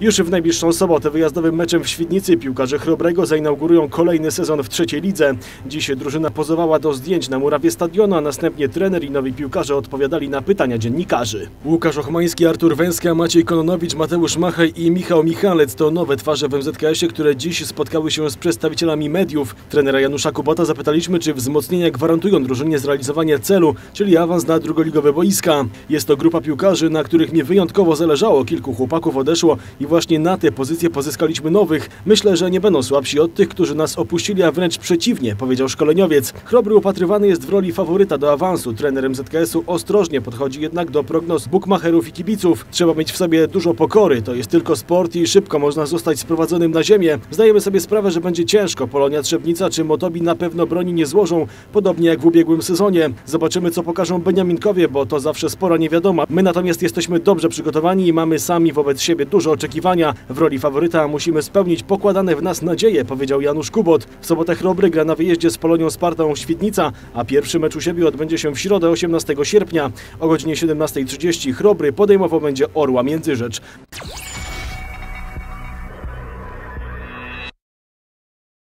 Już w najbliższą sobotę wyjazdowym meczem w Świdnicy piłkarze Chrobrego zainaugurują kolejny sezon w trzeciej lidze. Dziś drużyna pozowała do zdjęć na murawie stadionu, a następnie trener i nowi piłkarze odpowiadali na pytania dziennikarzy. Łukasz Ochmański, Artur Węska, Maciej Kononowicz, Mateusz Machaj i Michał Michalec to nowe twarze w MZKS-ie, które dziś spotkały się z przedstawicielami mediów. Trenera Janusza Kubota zapytaliśmy, czy wzmocnienia gwarantują drużynie zrealizowanie celu, czyli awans na drugoligowe boiska. Jest to grupa piłkarzy, na których mi wyjątkowo zależało. Kilku chłopaków odeszło i właśnie na te pozycje pozyskaliśmy nowych. Myślę, że nie będą słabsi od tych, którzy nas opuścili, a wręcz przeciwnie, powiedział szkoleniowiec. Chrobry upatrywany jest w roli faworyta do awansu. Trener MZKS-u ostrożnie podchodzi jednak do prognoz bukmacherów i kibiców. Trzeba mieć w sobie dużo pokory, to jest tylko sport i szybko można zostać sprowadzonym na ziemię. Zdajemy sobie sprawę, że będzie ciężko. Polonia Trzebnica czy Motobi na pewno broni nie złożą, podobnie jak w ubiegłym sezonie. Zobaczymy, co pokażą Beniaminkowie, bo to zawsze spora niewiadoma. My natomiast jesteśmy dobrze przygotowani i mamy sami wobec siebie dużo oczekiwania. W roli faworyta musimy spełnić pokładane w nas nadzieje, powiedział Janusz Kubot. W sobotę Chrobry gra na wyjeździe z Polonią Spartą Świdnica, a pierwszy mecz u siebie odbędzie się w środę 18 sierpnia. O godzinie 17.30 Chrobry podejmował będzie Orła Międzyrzecz.